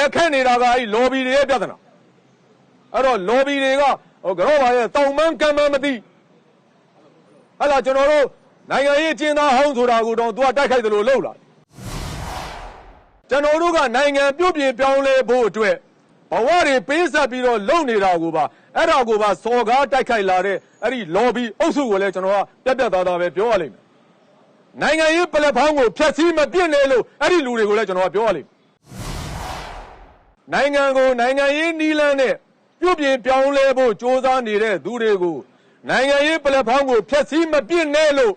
အဲခက်နေတာကအဲ့ lobby တွေရဲ့ပြဿနာအဲ့တော့ lobby တွေကဟိုကတော့ပါရဲ့တောင်မန်းကမ်းမန်းမသိဟဲ့လားကျွန်တော်တို့နိုင်ငံရေးကျင်းသားဟောင်းဆိုတာကိုတော့သူကတိုက်ခိုက်တယ်လို့လုပ်လာကျွန်တော်တို့ကနိုင်ငံပြုတ်ပြင်ပြောင်းလဲဖို့အတွက်ဘဝတွေပေးဆက်ပြီးတော့လုပ်နေတာကိုပါအဲ့ဒါကိုပါစော်ကားတိုက်ခိုက်လာတဲ့အဲ့ဒီ lobby အုပ်စုကိုလည်းကျွန်တော်ကပြတ်ပြတ်သားသားပဲပြောရလိမ့်မယ်နိုင်ငံရေးပလက်ဖောင်းကိုဖျက်ဆီးမပြစ်နဲ့လို့အဲ့ဒီလူတွေကိုလည်းကျွန်တော်ကပြောရလိမ့်မယ် နိုင်ငံကိုနိုင်ငံရေးနီးလန်းနဲ့ပြုတ်ပြင်ပြောင်းလဲဖို့စ조사နေတဲ့သူတွေကိုနိုင်ငံရေးပလက်ဖောင်းကိုဖျက်ဆီးမပြစ်နဲ့လို့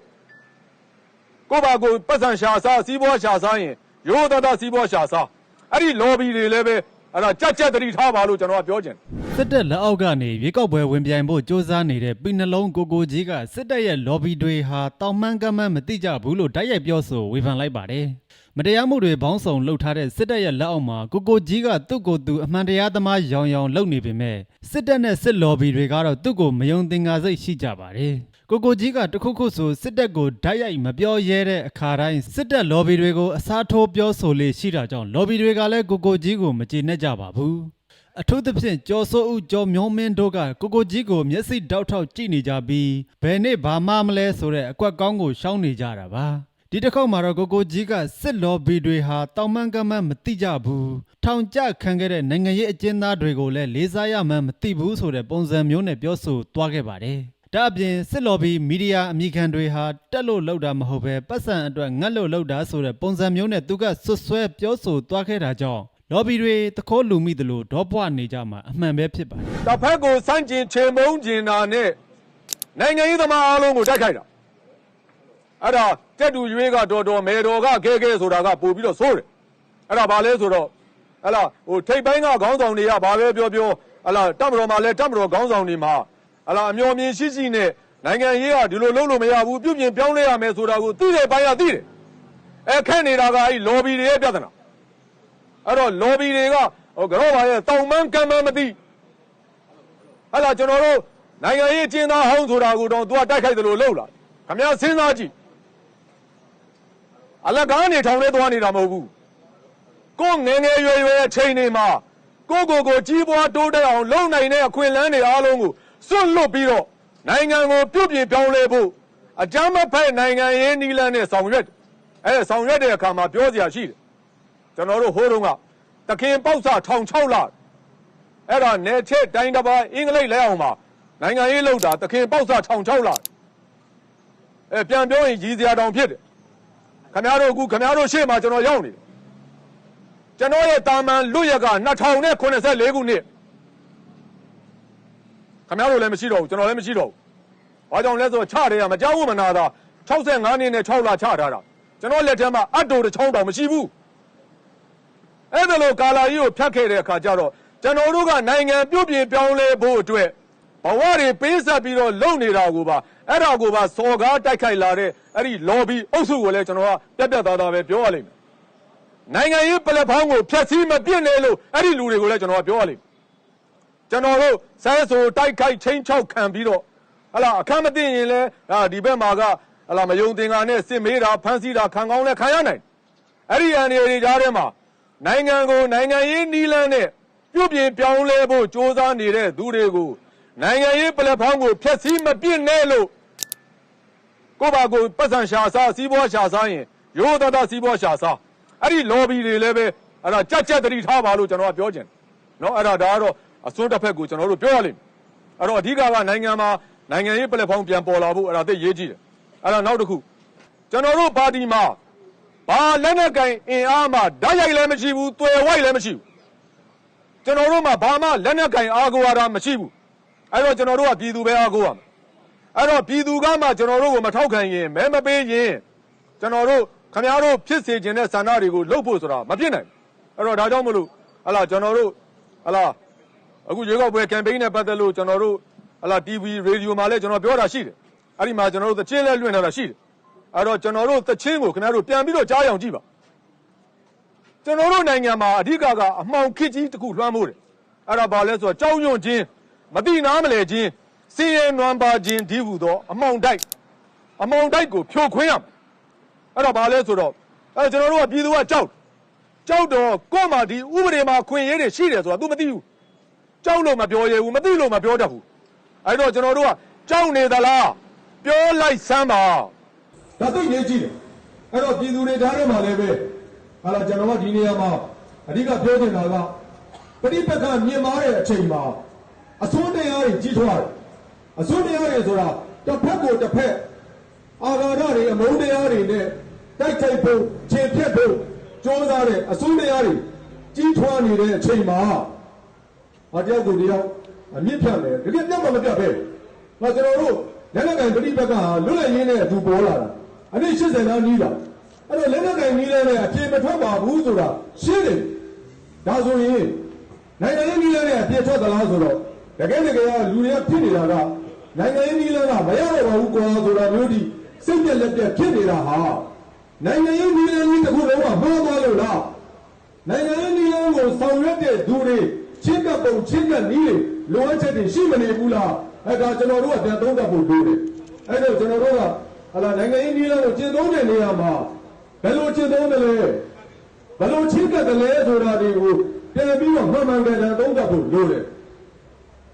ကိုယ့်ဘာကိုပတ်စံရှာစားစီးပွားရှာစားရင်ရိုးသားသားစီးပွားရှာစားအဲ့ဒီ lobby တွေလည်းပဲအဲ့ဒါကြက်ကြက်တတိထားပါလို့ကျွန်တော်ကပြောချင်တယ် စစ်တပ်လက်အောက်ကနေရွေးကောက်ပွဲဝင်ပြိုင်ဖို့စ조사နေတဲ့ပြည်နှလုံးကိုကိုကြီးကစစ်တပ်ရဲ့ lobby တွေဟာတောင်မှန်းကမ်းမှန်းမသိကြဘူးလို့တိုက်ရိုက်ပြောဆိုဝေဖန်လိုက်ပါတယ်။ မတရားမှုတွေဘောင်းဆောင်လှုပ်ထားတဲ့စစ်တပ်ရဲ့လက်အောက်မှာကိုကိုကြီးကသူ့ကိုယ်သူအမှန်တရားသမားရောင်ရောင်လုပ်နေပေမဲ့စစ်တပ်နဲ့စစ် lobby တွေကတော့သူ့ကိုမယုံသင်္ကာစိတ်ရှိကြပါတယ်။ကိုကိုကြီးကတခုခုဆိုစစ်တပ်ကိုဓာတ်ရိုက်မပြောရဲတဲ့အခါတိုင်းစစ်တပ် lobby တွေကိုအစားထိုးပြောဆိုလေရှိတာကြောင့် lobby တွေကလည်းကိုကိုကြီးကိုမကျေနပ်ကြပါဘူး။အထူးသဖြင့်ကျော်စိုးဦးကျော်မျိုးမင်းတို့ကကိုကိုကြီးကိုမျက်စိတောက်ထောက်ကြည့်နေကြပြီးဘယ်နေ့ဘာမှမလဲဆိုတဲ့အကွက်ကောင်းကိုရှောင်းနေကြတာပါ ဒီတစ်ခေါက်မှာတော့ကိုကိုကြီးကစစ်လော်ဘီတွေဟာတောင်မန်းကမ်းမန်းမသိကြဘူးထောင်ကျခံခဲ့တဲ့နိုင်ငံရေးအကျဉ်းသားတွေကိုလည်းလေးစားရမှန်းမသိဘူးဆိုတဲ့ပုံစံမျိုးနဲ့ပြောဆိုသွားခဲ့ပါတယ်ဒါအပြင်စစ်လော်ဘီမီဒီယာအမိခံတွေဟာတက်လို့လောက်တာမဟုတ်ပဲပတ်စံအတွက်ငတ်လို့လောက်တာဆိုတဲ့ပုံစံမျိုးနဲ့သူကဆွတ်ဆွဲပြောဆိုသွားခဲ့တာကြောင့်လော်ဘီတွေတခိုးလူမိတယ်လို့ဒေါပွားနေကြမှာအမှန်ပဲဖြစ်ပါတယ်တစ်ဖက်ကိုစန့်ကျင်ချေမုန်းကျင်တာနဲ့နိုင်ငံရေးသမားအားလုံးကိုတိုက်ခိုက်တာ အဲ့ဒါတက်တူရွေးကတော်တော်မဲတော်ကခဲခဲဆိုတာကပို့ပြီးတော့ဆိုးတယ်အဲ့ဒါဘာလဲဆိုတော့ဟလာဟိုထိတ်ပိုင်းကခေါင်းဆောင်တွေကဘာပဲပြောပြောဟလာတပ်မတော်မှာလဲတပ်မတော်ခေါင်းဆောင်တွေမှာဟလာအမျော်မြင်ရှိရှိနဲ့နိုင်ငံရေးကဒီလိုလုပ်လို့မရဘူးပြုပြင်ပြောင်းလဲရမယ်ဆိုတာကိုသိတဲ့ပိုင်းကသိတယ်အဲခက်နေတာကအဲ့ lobby တွေရဲ့ပြဿနာအဲ့တော့ lobby တွေကဟိုကတော့ပါရဲ့တောင်မန်းကမ်းမန်းမသိဟဲ့လားကျွန်တော်တို့နိုင်ငံရေးကျင်းသားဟောင်းဆိုတာကိုတော့သူကတိုက်ခိုက်တယ်လို့လုပ်လာခမရစဉ်းစားကြည့် အလကားနေထောင်ထဲသွားနေတာမဟုတ်ဘူးကိုငယ်ငယ်ရွယ်ရွယ်အချိန်တွေမှာကိုကိုကိုကြီးပွားတိုးတက်အောင်လုပ်နိုင်တဲ့အခွင့်အလမ်းတွေအားလုံးကိုစွန့်လွတ်ပြီးတော့နိုင်ငံကိုပြုတ်ပြင်ပြောင်းလဲဖို့အကြမ်းမဖက်နိုင်ငံရေးနီလန်းနဲ့ဆောင်ရွက်အဲဆောင်ရွက်တဲ့အခါမှာပြောစရာရှိတယ်ကျွန်တော်တို့ဟိုးတုန်းကတခင်ပေါက်စထောင်6လအဲ့ဒါနယ်ချဲ့တိုင်းတစ်ပါးအင်္ဂလိပ်လဲအောင်ပါနိုင်ငံရေးလောက်တာတခင်ပေါက်စာထောင်6လအဲပြန်ပြောရင်ကြီးစရာတောင်ဖြစ်တယ် ခမရတို့အခုခမရတို့ရှေ့မှာကျွန်တော်ရောက်နေတယ်ကျွန်တော်ရဲ့တာမန်လွတ်ရက2084ခုနှစ်ခမရတို့လည်းမရှိတော့ဘူးကျွန်တော်လည်းမရှိတော့ဘူးဘာကြောင့်လဲဆိုတော့ချတယ်ကမကြောက်ဘူးမနာတာ65နှစ်နဲ့6လချထားတာကျွန်တော်လက်ထက်မှာအတူတစ်ချောင်းတောင်မရှိဘူးအဲ့ဒါလို့ကာလာကြီးကိုဖြတ်ခဲ့တဲ့အခါကျတော့ကျွန်တော်တို့ကနိုင်ငံပြုတ်ပြင်ပြောင်းလဲဖို့အတွက် ဘဝတွေပေးဆက်ပြီးတော့လုပ်နေတာကိုပါအဲ့ဒါကိုပါစော်ကားတိုက်ခိုက်လာတဲ့အဲ့ဒီ lobby အုပ်စုကိုလည်းကျွန်တော်ကပြတ်ပြတ်သားသားပဲပြောရလိမ့်မယ်နိုင်ငံရေးပလက်ဖောင်းကိုဖျက်ဆီးမပြစ်နဲ့လို့အဲ့ဒီလူတွေကိုလည်းကျွန်တော်ကပြောရလိမ့်မယ်ကျွန်တော်တို့ဆဲဆိုတိုက်ခိုက်ချင်းချောက်ခံပြီးတော့ဟလာအခမ်းမသိရင်လည်းအာဒီဘက်မှာကဟလာမယုံသင်္ကာနဲ့စစ်မေးတာဖမ်းဆီးတာခံကောင်းလဲခံရနိုင်အဲ့ဒီအန်ဒီတွေကြားထဲမှာနိုင်ငံကိုနိုင်ငံရေးနီးလန်းနဲ့ပြုတ်ပြင်ပြောင်းလဲဖို့စ조사နေတဲ့သူတွေကို နိုင်ငံရေးပလက်ဖောင်းကိုဖျက်ဆီးမပစ်နဲ့လို့ကိုပါကိုပတ်စံရှာစားစီးပွားရှာစားရင်ရိုးသားသားစီးပွားရှာစားအဲ့ဒီ lobby တွေလည်းပဲအဲ့ဒါကြက်ကြက်တတိထားပါလို့ကျွန်တော်ကပြောချင်တယ်နော်အဲ့ဒါဒါကတော့အစိုးတစ်ဖက်ကိုကျွန်တော်တို့ပြောရလိမ့်မယ်အဲ့တော့အဓိကကနိုင်ငံမှာနိုင်ငံရေးပလက်ဖောင်းပြန်ပေါ်လာဖို့အဲ့ဒါသိရေးကြည့်တယ်အဲ့ဒါနောက်တစ်ခုကျွန်တော်တို့ပါတီမှာဘာလက်နက်ကင်အင်အားမှဓာတ်ရိုက်လည်းမရှိဘူး၊သွယ်ဝိုက်လည်းမရှိဘူးကျွန်တော်တို့မှာဘာမှလက်နက်ကင်အားကိုရတာမရှိဘူး အဲ့တော့ကျွန်တော်တို့ကပြည်သူပဲအားကိုးရမယ်။အဲ့တော့ပြည်သူကမှကျွန်တော်တို့ကိုမထောက်ခံရင်မဲမပေးရင်ကျွန်တော်တို့ခမရတို့ဖြစ်စေခြင်းတဲ့ဆန္ဒတွေကိုလှုပ်ဖို့ဆိုတာမဖြစ်နိုင်ဘူး။အဲ့တော့ဒါကြောင့်မလို့ဟလာကျွန်တော်တို့ဟလာအခုရွေးကောက်ပွဲကမ်ပိန်းနဲ့ပတ်သက်လို့ကျွန်တော်တို့ဟလာ TV ရေဒီယိုမှာလည်းကျွန်တော်ပြောတာရှိတယ်။အဲ့ဒီမှာကျွန်တော်တို့သချင်းလဲလွှင့်ထားတာရှိတယ်။အဲ့တော့ကျွန်တော်တို့သချင်းကိုခင်ဗျားတို့ပြန်ပြီးတော့ကြားရအောင်ကြည့်ပါကျွန်တော်တို့နိုင်ငံမှာအဓိကကအမှောင်ခစ်ကြီးတစ်ခုလွှမ်းမိုးတယ်အဲ့ဒါဘာလဲဆိုတော့ကြောက်ရွံ့ခြင်း မတိနာမလဲခြင်းစည်ရဲနွမ်းပါခြင်းဒီဟုသောအမှောင်တိုက်အမှောင်တိုက်ကိုဖြိုခွင်းရမယ်အဲ့တော့ဘာလဲဆိုတော့အဲ့ကျွန်တော်တို့ကပြည်သူကကြောက်ကြောက်တော့ကို့မှာဒီဥပဒေမှာခွင့်ရေးတွေရှိတယ်ဆိုတာ तू မသိဘူးကြောက်လို့မပြောရဘူးမသိလို့မပြောတတ်ဘူးအဲ့တော့ကျွန်တော်တို့ကကြောက်နေသလားပြောလိုက်စမ်းပါဒါသိရေးကြည့်တယ်အဲ့တော့ပြည်သူတွေဓာတ်ထဲမှာလည်းပဲဟာလာကျွန်တော်ကဒီနေရာမှာအဓိကပြောချင်တာကပဋိပက္ခမြင်မာတဲ့အချိန်မှာ အစွန်းတရားတွေကြီးထွားတယ်အစွန်းတရားတွေဆိုတာတစ်ဖက်ကိုတစ်ဖက်အာဃာတတွေအမုန်းတရားတွေနဲ့တိုက်ခိုက်ဖို့ခြေဖြတ်ဖို့ကြိုးစားတဲ့အစွန်းတရားတွေကြီးထွားနေတဲ့အချိန်မှာအတယောက်ကိုတယောက်အမြင့်ဖြတ်မယ်တကယ်ပြတ်မှမပြတ်ပဲ။ဒါကျွန်တော်တို့လက်နက်ကင်ပဋိပက္ခဟာလွတ်လပ်ရင်းနဲ့အတူပေါ်လာတာ။အနည်း80လောက်နီးလာ။အဲ့တော့လက်နက်ကင်နီးလဲနဲ့အပြေမထွက်ပါဘူးဆိုတာရှင်းတယ်။ဒါဆိုရင်နိုင်ငံရေးနီးလဲနဲ့အပြေထွက်သလားဆိုတော့ တကယ်တကယ်ကလူတွေကဖြစ်နေတာကနိုင်ငံရေးနီးလဲကမရတော့ပါဘူးကွာဆိုတာမျိုးဒီစိတ်ပြက်လက်ပြက်ဖြစ်နေတာဟာနိုင်ငံရေးနီးလဲကြီးတစ်ခုလုံးကမှားသွားလို့လား။နိုင်ငံရေးနည်းလမ်းကိုဆောင်ရွက်တဲ့သူတွေချင်းကပ်ပုံချင်းကပ်နည်းတွေလိုအပ်ချက်တွေရှိမနေဘူးလားအဲဒါကျွန်တော်တို့ကပြန်သုံးသပ်ဖို့လိုတယ်အဲဒါကျွန်တော်တို့ကဟလာနိုင်ငံရေးနည်းလမ်းကိုကျင့်သုံးတဲ့နေရာမှာဘယ်လိုကျင့်သုံးတယ်လဲဘယ်လိုချင်းကပ်တယ်လဲဆိုတာတွေကိုပြန်ပြီးတော့မှန်မှန်ကန်ကန်သုံးသပ်ဖို့လိုတယ်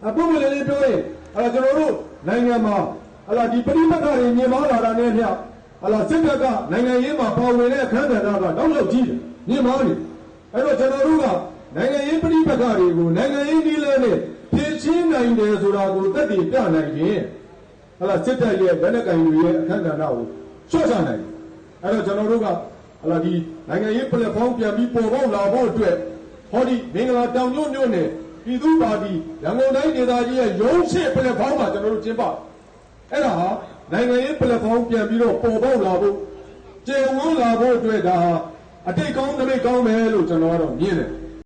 အပုံမလေးလေးပြောရင်အဲဒါကျွန်တော်တို့နိုင်ငံမှာဟလာဒီပရိပက္ခတွေမြင်မာလာတာနဲ့မျှဟလာစစ်တပ်ကနိုင်ငံရေးမှာပါဝင်တဲ့အခမ်းအနားကတော့တောက်လျှောက်ကြီးတယ်မြင်မာနေအဲ့တော့ကျွန်တော်တို့ကနိုင်ငံရေးပြည်ပက္ခတွေကိုနိုင်ငံရေးနည်းလမ်းနဲ့ဖြည့်ချင်းနိုင်တယ်ဆိုတာကိုသက်တည်ပြနိုင်ရင်ဟလာစစ်တပ်ရဲ့ဗနက်ကင်တွေရဲ့အခမ်းအနားကိုချွတ်ချနိုင်တယ်အဲ့တော့ကျွန်တော်တို့ကဟလာဒီနိုင်ငံရေး platform ပြန်ပြီးပေါ်ပေါက်လာဖို့အတွက်ဟောဒီမင်္ဂလာတောင်ညွန့်ညွန့်နဲ့ ပြည်သူ့ပါတီရန်ကုန်တိုင်းဒေသကြီးရဲ့ရုံးရှိ platform မှာကျွန်တော်တို့ကျင်းပအဲ့ဒါဟာနိုင်ငံရေး platform ပြန်ပြီးတော့ပေါ်ပေါက်လာဖို့ကျေဝန်းလာဖို့အတွက်ဒါဟာအတိတ်ကောင်းတမိတ်ကောင်းမယ်လို့ကျွန်တော်ကတော့မြင်တယ်